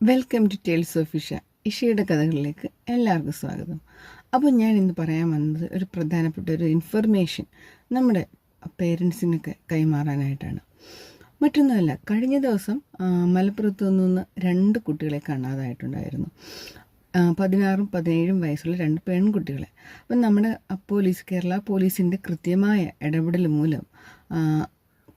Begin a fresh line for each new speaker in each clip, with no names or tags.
Welcome to tales of Isha ഇഷയുടെ കഥകളിലേക്ക് എല്ലാവർക്കും സ്വാഗതം. അപ്പോൾ ഞാൻ ഇന്ന് പറയാൻ വന്നത് ഒരു പ്രധാനപ്പെട്ട ഒരു ഇൻഫർമേഷൻ നമ്മുടെ പേരൻസിനൊക്കെ കൈമാറാനായിട്ടാണ്. മറ്റൊന്നുമല്ല കഴിഞ്ഞ ദിവസം മലപ്പുറത്തു നിന്ന് രണ്ട് കുട്ടികളെ കാണാതായിട്ടുണ്ടായിരുന്നു. പതിനാറും പതിനേഴും വയസ്സുള്ള രണ്ട് പെൺകുട്ടികളെ. അപ്പം നമ്മുടെ പോലീസ് കേരള പോലീസിന്റെ കൃത്യമായ ഇടപെടൽ മൂലം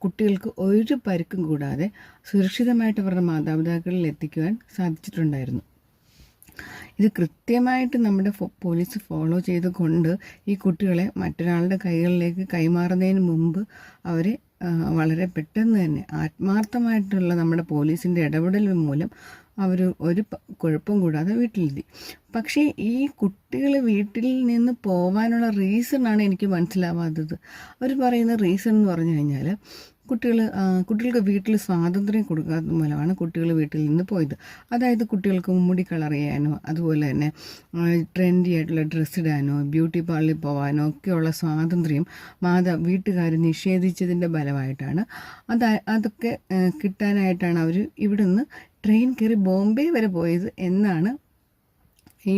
കുട്ടികൾക്ക് ഒരു പരുക്കും കൂടാതെ സുരക്ഷിതമായിട്ട് അവരുടെ മാതാപിതാക്കളിൽ എത്തിക്കുവാൻ സാധിച്ചിട്ടുണ്ടായിരുന്നു. ഇത് കൃത്യമായിട്ട് നമ്മുടെ പോലീസ് ഫോളോ ചെയ്തുകൊണ്ട് ഈ കുട്ടികളെ മറ്റൊരാളുടെ കൈകളിലേക്ക് കൈമാറുന്നതിന് മുമ്പ് അവരെ വളരെ പെട്ടെന്ന് തന്നെ ആത്മാർത്ഥമായിട്ടുള്ള നമ്മുടെ പോലീസിന്റെ ഇടപെടൽ മൂലം അവർ ഒരു കുഴപ്പം കൂടാതെ വീട്ടിലെത്തി. പക്ഷേ ഈ കുട്ടികൾ വീട്ടിൽ നിന്ന് പോകാനുള്ള റീസണാണ് എനിക്ക് മനസ്സിലാവാത്തത്. അവർ പറയുന്ന റീസൺ എന്ന് പറഞ്ഞു കഴിഞ്ഞാൽ കുട്ടികൾ കുട്ടികൾക്ക് വീട്ടിൽ സ്വാതന്ത്ര്യം കൊടുക്കാത്ത മൂലമാണ് കുട്ടികൾ വീട്ടിൽ നിന്ന് പോയത്. അതായത് കുട്ടികൾക്ക് മുടി കളർ ചെയ്യാനോ അതുപോലെ തന്നെ ട്രെൻഡി ആയിട്ടുള്ള ഡ്രസ്സ് ഇടാനോ ബ്യൂട്ടി പാർലറിൽ പോകാനോ ഒക്കെയുള്ള സ്വാതന്ത്ര്യം മാതാ വീട്ടുകാർ നിഷേധിച്ചതിന്റെ ഫലമായിട്ടാണ്. അത് അതൊക്കെ കിട്ടാനായിട്ടാണ് അവർ ഇവിടെ നിന്ന് ട്രെയിൻ കയറി ബോംബെ വരെ പോയത് എന്നാണ് ഈ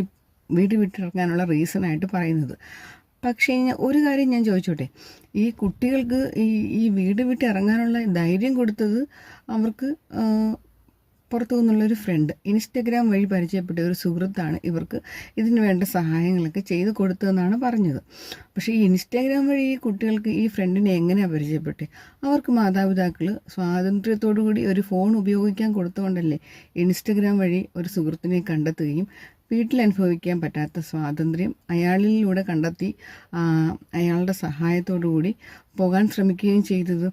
വീട് വിട്ടിറങ്ങാനുള്ള റീസണായിട്ട് പറയുന്നത്. പക്ഷേ ഒരു കാര്യം ഞാൻ ചോദിച്ചോട്ടെ? ഈ കുട്ടികൾക്ക് ഈ ഈ വീട് വിട്ട് ഇറങ്ങാനുള്ള ധൈര്യം കൊടുത്തത് അവർക്ക് പുറത്തു നിന്നുള്ളൊരു ഫ്രണ്ട് ഇൻസ്റ്റഗ്രാം വഴി പരിചയപ്പെട്ട ഒരു സുഹൃത്താണ് ഇവർക്ക് ഇതിന് വേണ്ട സഹായങ്ങളൊക്കെ ചെയ്ത് കൊടുത്തതെന്നാണ് പറഞ്ഞത്. പക്ഷേ ഈ ഇൻസ്റ്റാഗ്രാം വഴി ഈ കുട്ടികൾക്ക് ഈ ഫ്രണ്ടിനെ എങ്ങനെയാണ് പരിചയപ്പെട്ടത് അവർക്ക് മാതാപിതാക്കൾ സ്വാതന്ത്ര്യത്തോടു കൂടി ഒരു ഫോൺ ഉപയോഗിക്കാൻ കൊടുത്തുകൊണ്ടല്ലേ ഇൻസ്റ്റഗ്രാം വഴി ഒരു സുഹൃത്തിനെ കണ്ടെത്തുകയും വീട്ടിൽ അനുഭവിക്കാൻ പറ്റാത്ത സ്വാതന്ത്ര്യം അയാളിലൂടെ കണ്ടെത്തി അയാളുടെ സഹായത്തോടു കൂടി പോകാൻ ശ്രമിക്കുകയും ചെയ്തത്.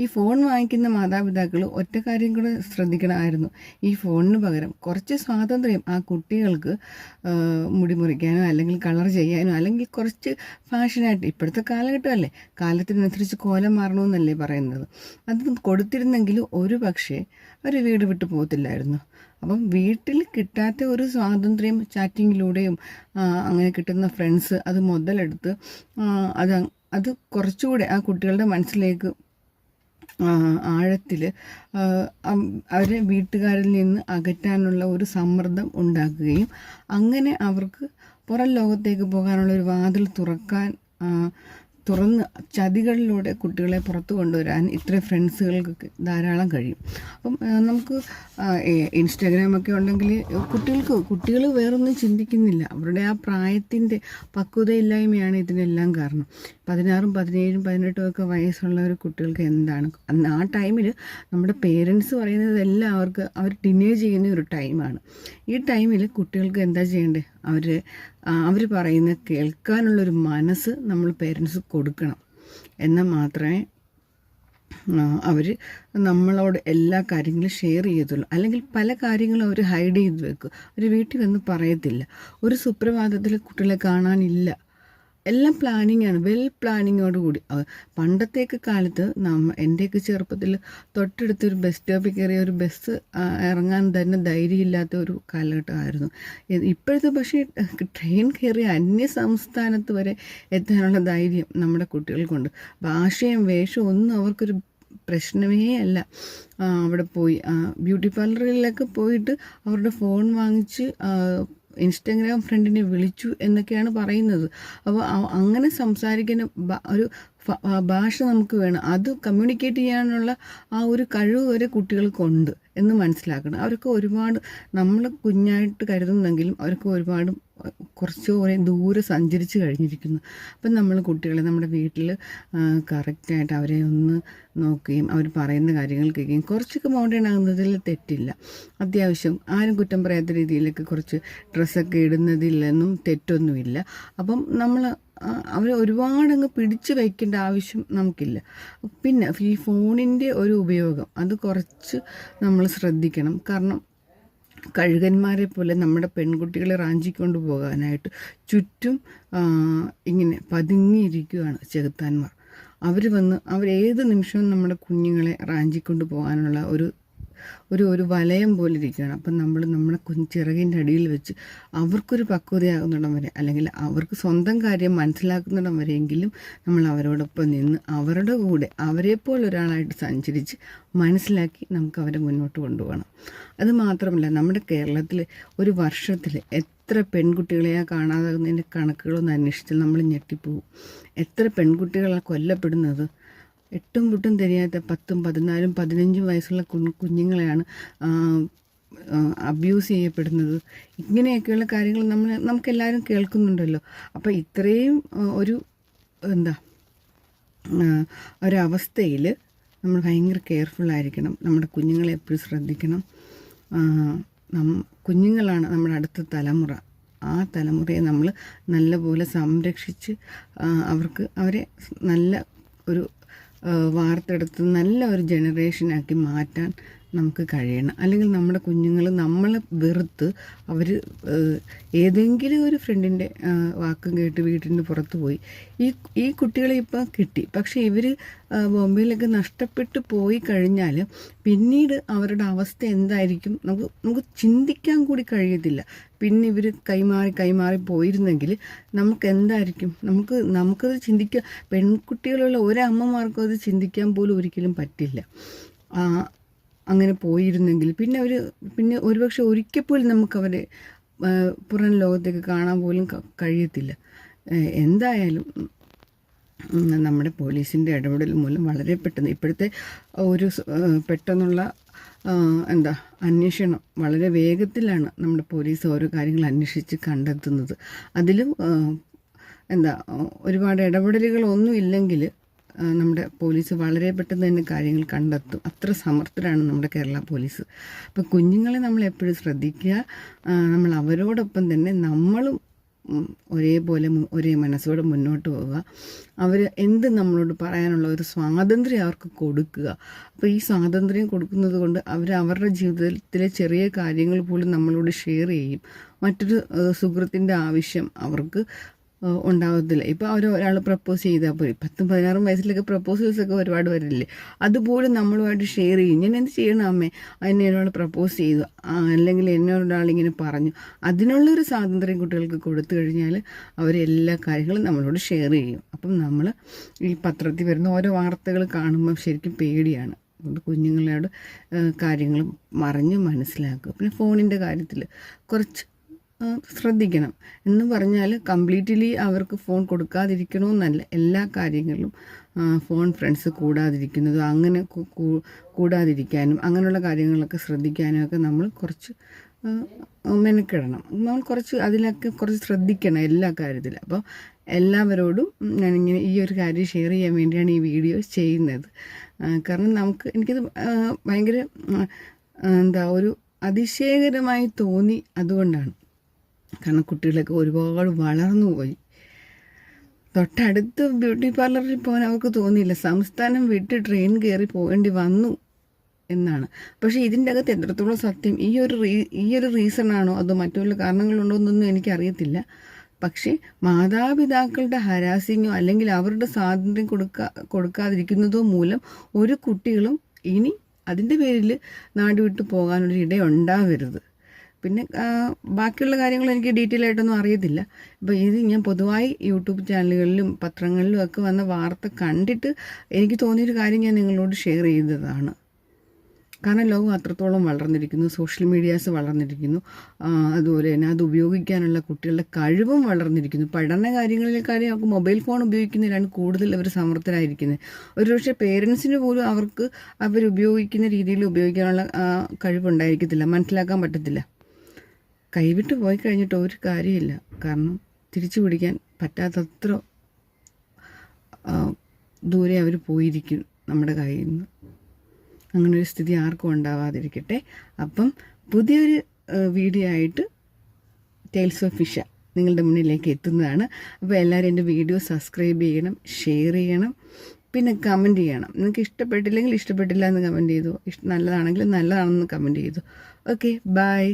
ഈ ഫോൺ വാങ്ങിക്കുന്ന മാതാപിതാക്കൾ ഒറ്റ കാര്യം കൂടെ ശ്രദ്ധിക്കണമായിരുന്നു. ഈ ഫോണിന് പകരം കുറച്ച് സ്വാതന്ത്ര്യം ആ കുട്ടികൾക്ക് മുടി മുറിക്കാനോ അല്ലെങ്കിൽ കളർ ചെയ്യാനോ അല്ലെങ്കിൽ കുറച്ച് ഫാഷനായിട്ട് ഇപ്പോഴത്തെ കാലഘട്ടമല്ലേ? കാലത്തിനനുസരിച്ച് കോലം മാറണമെന്നല്ലേ പറയുന്നത്. അത് കൊടുത്തിരുന്നെങ്കിൽ ഒരു പക്ഷേ അവർ വീട് വിട്ടു പോകത്തില്ലായിരുന്നു. അപ്പം വീട്ടിൽ കിട്ടാത്ത ഒരു സ്വാതന്ത്ര്യം ചാറ്റിങ്ങിലൂടെയും അങ്ങനെ കിട്ടുന്ന ഫ്രണ്ട്സ് അത് മുതലെടുത്ത് അത് അത് കുറച്ചുകൂടെ ആ കുട്ടികളുടെ മനസ്സിലേക്ക് ആഴത്തിൽ അവരെ വീട്ടുകാരിൽ നിന്ന് അകറ്റാനുള്ള ഒരു സമ്മർദ്ദം ഉണ്ടാക്കുകയും അങ്ങനെ അവർക്ക് പുറം ലോകത്തേക്ക് പോകാനുള്ള ഒരു വാതിൽ തുറക്കാൻ തുറന്ന് ചതികളിലൂടെ കുട്ടികളെ പുറത്തു കൊണ്ടുവരാൻ ഇത്രയും ഫ്രണ്ട്സുകൾക്ക് ധാരാളം കഴിയും. അപ്പം നമുക്ക് ഇൻസ്റ്റാഗ്രാമൊക്കെ ഉണ്ടെങ്കിൽ കുട്ടികൾക്ക് കുട്ടികൾ വേറൊന്നും ചിന്തിക്കുന്നില്ല. അവരുടെ ആ പ്രായത്തിന്റെ പക്വതയില്ലായ്മയാണ് ഇതിനെല്ലാം കാരണം. പതിനാറും പതിനേഴും പതിനെട്ടും ഒക്കെ വയസ്സുള്ള ഒരു കുട്ടികൾക്ക് എന്താണ്? ആ ടൈമിൽ നമ്മുടെ പേരൻസ് പറയുന്നത് എല്ലാം അവർക്ക് അവർ ടിനേജ് ചെയ്യുന്ന ഒരു ടൈമാണ്. ഈ ടൈമിൽ കുട്ടികൾക്ക് എന്താ ചെയ്യേണ്ടത്? അവർ അവർ പറയുന്ന കേൾക്കാനുള്ളൊരു മനസ്സ് നമ്മൾ പേരൻസ് കൊടുക്കണം. എന്നാൽ മാത്രമേ അവർ നമ്മളോട് എല്ലാ കാര്യങ്ങളും ഷെയർ ചെയ്യത്തുള്ളൂ. അല്ലെങ്കിൽ പല കാര്യങ്ങളും അവർ ഹൈഡ് ചെയ്ത് വെക്കും. അവർ വീട്ടിൽ വന്ന് പറയത്തില്ല. ഒരു സുപ്രഭാതത്തിൽ കുട്ടികളെ കാണാനില്ല. എല്ലാം പ്ലാനിങ് ആണ്. വെൽ പ്ലാനിങ്ങോട് കൂടി. പണ്ടത്തേക്ക് കാലത്ത് നമ്മ എന്റെയൊക്കെ ചെറുപ്പത്തിൽ തൊട്ടടുത്തൊരു ബസ് സ്റ്റോപ്പിൽ കയറിയ ഒരു ബസ് ഇറങ്ങാൻ തന്നെ ധൈര്യമില്ലാത്ത ഒരു കാലഘട്ടമായിരുന്നു. ഇപ്പോഴത്തെ പക്ഷേ ട്രെയിൻ കയറി അന്യ സംസ്ഥാനത്ത് വരെ എത്താനുള്ള ധൈര്യം നമ്മുടെ കുട്ടികൾക്കുണ്ട്. ഭാഷയും വേഷവും ഒന്നും അവർക്കൊരു പ്രശ്നമേ അല്ല. അവിടെ പോയി. ബ്യൂട്ടി പാർലറിലൊക്കെ പോയിട്ട് അവരുടെ ഫോൺ വാങ്ങിച്ച് ഇൻസ്റ്റഗ്രാം ഫ്രണ്ടിനെ വിളിച്ചു എന്നൊക്കെയാണ് പറയുന്നത്. അപ്പോൾ അങ്ങനെ സംസാരിക്കുന്ന ഒരു ഭാഷ നമുക്ക് വേണം. അത് കമ്മ്യൂണിക്കേറ്റ് ചെയ്യാനുള്ള ആ ഒരു കഴിവ് വരെ കുട്ടികൾക്കുണ്ട്. എന്ന് മനസ്സിലാക്കണം. അവർക്ക് ഒരുപാട് നമ്മൾ കുഞ്ഞായിട്ട് കരുതുന്നെങ്കിലും അവർക്ക് ഒരുപാട് കുറച്ച് കുറേ ദൂരെ സഞ്ചരിച്ച് കഴിഞ്ഞിരിക്കുന്നു. അപ്പം നമ്മൾ കുട്ടികളെ നമ്മുടെ വീട്ടിൽ കറക്റ്റായിട്ട് അവരെ ഒന്ന് നോക്കുകയും അവർ പറയുന്ന കാര്യങ്ങൾ കേൾക്കുകയും കുറച്ചൊക്കെ മോഡേൺ ആകുന്നതിൽ തെറ്റില്ല. അത്യാവശ്യം ആരും കുറ്റം പറയാത്ത രീതിയിലൊക്കെ കുറച്ച് ഡ്രസ്സൊക്കെ ഇടുന്നതിലൊന്നും തെറ്റൊന്നുമില്ല. അപ്പം നമ്മൾ അവർ ഒരുപാടങ്ങ് പിടിച്ചു വയ്ക്കേണ്ട ആവശ്യം നമുക്കില്ല. പിന്നെ ഈ ഫോണിന്റെ ഒരു ഉപയോഗം അത് കുറച്ച് നമ്മൾ ശ്രദ്ധിക്കണം. കാരണം കഴുകന്മാരെ പോലെ നമ്മുടെ പെൺകുട്ടികളെ റാഞ്ചിക്കൊണ്ട് പോകാനായിട്ട് ചുറ്റും ഇങ്ങനെ പതുങ്ങിയിരിക്കുകയാണ് ചെകുത്താന്മാർ. അവർ വന്ന് അവരേത് നിമിഷവും നമ്മുടെ കുഞ്ഞുങ്ങളെ റാഞ്ചിക്കൊണ്ട് പോകാനുള്ള ഒരു ഒരു ഒരു വലയം പോലെ ഇരിക്കുകയാണ് അപ്പം നമ്മൾ നമ്മുടെ കുഞ്ഞ് ചിറകിന്റെ അടിയിൽ വെച്ച് അവർക്കൊരു പക്വതയാകുന്നിടം വരെ അല്ലെങ്കിൽ അവർക്ക് സ്വന്തം കാര്യം മനസ്സിലാക്കുന്നിടം വരെയെങ്കിലും നമ്മൾ അവരോടൊപ്പം നിന്ന് അവരുടെ കൂടെ അവരെപ്പോലെ ഒരാളായിട്ട് സഞ്ചരിച്ച് മനസ്സിലാക്കി നമുക്ക് അവരെ മുന്നോട്ട് കൊണ്ടുപോകണം. അത് മാത്രമല്ല നമ്മുടെ കേരളത്തിൽ ഒരു വർഷത്തിൽ എത്ര പെൺകുട്ടികളെയാ കാണാതാകുന്നതിന്റെ കണക്കുകളൊന്നും അന്വേഷിച്ചാൽ നമ്മൾ ഞെട്ടിപ്പോവും. എത്ര പെൺകുട്ടികളാണ് കൊല്ലപ്പെടുന്നത്? എട്ടും പുട്ടും തിരിയാത്ത പത്തും പതിനാലും പതിനഞ്ചും വയസ്സുള്ള കുഞ്ഞുങ്ങളെയാണ് അബ്യൂസ് ചെയ്യപ്പെടുന്നത്. ഇങ്ങനെയൊക്കെയുള്ള കാര്യങ്ങൾ നമ്മൾ നമുക്കെല്ലാവരും കേൾക്കുന്നുണ്ടല്ലോ. അപ്പോൾ ഇത്രയും ഒരു എന്താ ഒരവസ്ഥയിൽ നമ്മൾ ഭയങ്കര ആയിരിക്കണം. നമ്മുടെ കുഞ്ഞുങ്ങളെ എപ്പോഴും ശ്രദ്ധിക്കണം. നം കുഞ്ഞുങ്ങളാണ് നമ്മുടെ അടുത്ത തലമുറ. ആ തലമുറയെ നമ്മൾ നല്ലപോലെ സംരക്ഷിച്ച് അവർക്ക് അവരെ നല്ല ഒരു വാർത്തെടുത്ത് നല്ല ഒരു ജനറേഷനാക്കി മാറ്റാൻ നമുക്ക് കഴിയണം. അല്ലെങ്കിൽ നമ്മുടെ കുഞ്ഞുങ്ങൾ നമ്മളെ വെറുത്ത് അവർ ഏതെങ്കിലും ഒരു ഫ്രണ്ടിന്റെ വാക്കും കേട്ട് വീട്ടിന്റെ പുറത്ത് പോയി. ഈ ഈ കുട്ടികളെ ഇപ്പോൾ കിട്ടി. പക്ഷേ ഇവർ ബോംബെയിലൊക്കെ നഷ്ടപ്പെട്ടു പോയി കഴിഞ്ഞാൽ പിന്നീട് അവരുടെ അവസ്ഥ എന്തായിരിക്കും നമുക്ക് നമുക്ക് ചിന്തിക്കാൻ കൂടി കഴിയത്തില്ല. പിന്നെ ഇവർ കൈമാറി കൈമാറി പോയിരുന്നെങ്കിൽ നമുക്ക് എന്തായിരിക്കും? നമുക്ക് നമുക്കത് ചിന്തിക്കാൻ പെൺകുട്ടികളുള്ള ഒരമ്മമാർക്കും അത് ചിന്തിക്കാൻ പോലും ഒരിക്കലും പറ്റില്ല. അങ്ങനെ പോയിരുന്നെങ്കിൽ പിന്നെ അവർ പിന്നെ ഒരുപക്ഷെ ഒരിക്കൽ പോലും നമുക്കവരെ പുറം ലോകത്തേക്ക് കാണാൻ പോലും കഴിയത്തില്ല. എന്തായാലും നമ്മുടെ പോലീസിന്റെ ഇടപെടൽ മൂലം വളരെ പെട്ടെന്ന് ഇപ്പോഴത്തെ ഒരു പെട്ടെന്നുള്ള എന്താ അന്വേഷണം വളരെ വേഗത്തിലാണ് നമ്മുടെ പോലീസ് ഓരോ കാര്യങ്ങൾ അന്വേഷിച്ച് കണ്ടെത്തുന്നത്. അതിലും എന്താ ഒരുപാട് ഇടപെടലുകളൊന്നും ഇല്ലെങ്കിൽ നമ്മുടെ പോലീസ് വളരെ പെട്ടെന്ന് തന്നെ കാര്യങ്ങൾ കണ്ടെത്തും. അത്ര സമർത്ഥരാണ് നമ്മുടെ കേരള പോലീസ്. അപ്പോൾ കുഞ്ഞുങ്ങളെ നമ്മൾ എപ്പോഴും ശ്രദ്ധിക്കുക. നമ്മൾ അവരോടൊപ്പം തന്നെ നമ്മളും ഒരേപോലെ ഒരേ മനസ്സോടെ മുന്നോട്ട് പോവുക. അവർ എന്ത് നമ്മളോട് പറയാനുള്ള ഒരു സ്വാതന്ത്ര്യം അവർക്ക് കൊടുക്കുക. അപ്പോൾ ഈ സ്വാതന്ത്ര്യം കൊടുക്കുന്നത് കൊണ്ട് അവർ അവരുടെ ജീവിതത്തിലെ ചെറിയ കാര്യങ്ങൾ പോലും നമ്മളോട് ഷെയർ ചെയ്യും. മറ്റൊരു സുഹൃത്തിന്റെ ആവശ്യം അവർക്ക് ഉണ്ടാകത്തില്ല ഇപ്പോൾ അവർ ഒരാൾ പ്രപ്പോസ് ചെയ്താൽ പോയി പത്തും പതിനാറും വയസ്സിലൊക്കെ പ്രപ്പോസൽസൊക്കെ ഒരുപാട് വരില്ലേ? അതുപോലും നമ്മളുമായിട്ട് ഷെയർ ചെയ്യും. ഞാൻ എന്ത് ചെയ്യണം അമ്മേ? അതിനെ ഒരാൾ പ്രപ്പോസ് ചെയ്തു. അല്ലെങ്കിൽ എന്നോടൊരാൾ ഇങ്ങനെ പറഞ്ഞു. അതിനുള്ളൊരു സ്വാതന്ത്ര്യം കുട്ടികൾക്ക് കൊടുത്തു കഴിഞ്ഞാൽ അവരെല്ലാ കാര്യങ്ങളും നമ്മളോട് ഷെയർ ചെയ്യും. അപ്പം നമ്മൾ ഈ പത്രത്തിൽ വരുന്ന ഓരോ വാർത്തകൾ കാണുമ്പം ശരിക്കും പേടിയാണ്. അതുകൊണ്ട് കുഞ്ഞുങ്ങളോട് കാര്യങ്ങൾ മറിഞ്ഞ് മനസ്സിലാക്കുക. പിന്നെ ഫോണിന്റെ കാര്യത്തിൽ കുറച്ച് ശ്രദ്ധിക്കണം. എന്ന് പറഞ്ഞാൽ കംപ്ലീറ്റ്ലി അവർക്ക് ഫോൺ കൊടുക്കാതിരിക്കണമെന്നല്ല എല്ലാ കാര്യങ്ങളിലും ഫോൺ ഫ്രണ്ട്സ് കൂടാതിരിക്കുന്നതും അങ്ങനെ കൂടാതിരിക്കാനും അങ്ങനെയുള്ള കാര്യങ്ങളൊക്കെ ശ്രദ്ധിക്കാനും ഒക്കെ നമ്മൾ കുറച്ച് മെനക്കിടണം. നമ്മൾ കുറച്ച് അതിലൊക്കെ കുറച്ച് ശ്രദ്ധിക്കണം എല്ലാ കാര്യത്തിലും. അപ്പോൾ എല്ലാവരോടും ഞാനിങ്ങനെ ഈ ഒരു കാര്യം ഷെയർ ചെയ്യാൻ വേണ്ടിയാണ് ഈ വീഡിയോ ചെയ്യുന്നത്. കാരണം നമുക്ക് എനിക്കത് ഭയങ്കര എന്താ ഒരു അതിശയകരമായി തോന്നി അതുകൊണ്ടാണ്. കാരണം കുട്ടികളൊക്കെ ഒരുപാട് വളർന്നു പോയി. തൊട്ടടുത്ത് ബ്യൂട്ടി പാർലറിൽ പോകാൻ അവർക്ക് തോന്നിയില്ല. സംസ്ഥാനം വിട്ട് ട്രെയിൻ കയറി പോകേണ്ടി വന്നു എന്നാണ്. പക്ഷേ ഇതിന്റെ അകത്ത് എത്രത്തോളം സത്യം ഈ ഒരു റീ ഈ ഒരു റീസണാണോ അതോ മറ്റു വല്ല കാരണങ്ങളുണ്ടോ എന്നൊന്നും എനിക്കറിയത്തില്ല. പക്ഷേ മാതാപിതാക്കളുടെ ഹരാസിങ്ങോ അല്ലെങ്കിൽ അവരുടെ സ്വാതന്ത്ര്യം കൊടുക്കാ കൊടുക്കാതിരിക്കുന്നതോ മൂലം ഒരു കുട്ടികളും ഇനി അതിന്റെ പേരിൽ നാട് വിട്ടു പോകാനൊരു ഇടയുണ്ടാവരുത്. പിന്നെ ബാക്കിയുള്ള കാര്യങ്ങൾ എനിക്ക് ഡീറ്റെയിൽ ആയിട്ടൊന്നും അറിയത്തില്ല. അപ്പോൾ ഇത് ഞാൻ പൊതുവായി യൂട്യൂബ് ചാനലുകളിലും പത്രങ്ങളിലും ഒക്കെ വന്ന വാർത്ത കണ്ടിട്ട് എനിക്ക് തോന്നിയൊരു കാര്യം ഞാൻ നിങ്ങളോട് ഷെയർ ചെയ്തതാണ്. കാരണം ലോകം അത്രത്തോളം വളർന്നിരിക്കുന്നു സോഷ്യൽ മീഡിയാസ് വളർന്നിരിക്കുന്നു അതുപോലെ തന്നെ അത് ഉപയോഗിക്കാനുള്ള കുട്ടികളുടെ കഴിവും വളർന്നിരിക്കുന്നു. പഠന കാര്യങ്ങളിലേക്കാരും അവർക്ക് മൊബൈൽ ഫോൺ ഉപയോഗിക്കുന്നതിലാണ് കൂടുതൽ അവർ സമർത്ഥരായിരിക്കുന്നത്. ഒരുപക്ഷെ പേരൻസിന് പോലും അവർക്ക് അവർ ഉപയോഗിക്കുന്ന രീതിയിൽ ഉപയോഗിക്കാനുള്ള കഴിവുണ്ടായിരിക്കത്തില്ല മനസ്സിലാക്കാൻ പറ്റത്തില്ല. കൈവിട്ട് പോയി കഴിഞ്ഞിട്ട് ഒരു കാര്യമില്ല. കാരണം തിരിച്ചു പിടിക്കാൻ പറ്റാത്തത്ര ദൂരെ അവർ പോയിരിക്കും നമ്മുടെ കയ്യിൽ നിന്ന് അങ്ങനെ ഒരു സ്ഥിതി ആർക്കും ഉണ്ടാവാതിരിക്കട്ടെ. അപ്പം പുതിയൊരു വീഡിയോ ആയിട്ട് ടേൽസ് ഓഫ് ഫിഷ നിങ്ങളുടെ മുന്നിലേക്ക് എത്തുന്നതാണ്. അപ്പോൾ എല്ലാവരും എന്റെ വീഡിയോ സബ്സ്ക്രൈബ് ചെയ്യണം ഷെയർ ചെയ്യണം പിന്നെ കമന്റ് ചെയ്യണം. നിങ്ങൾക്ക് ഇഷ്ടപ്പെട്ടില്ലെങ്കിൽ ഇഷ്ടപ്പെട്ടില്ല എന്ന് കമന്റ് ചെയ്തു. ഇഷ്ടം നല്ലതാണെങ്കിൽ നല്ലതാണെന്ന് കമന്റ് ചെയ്തു. Okay bye.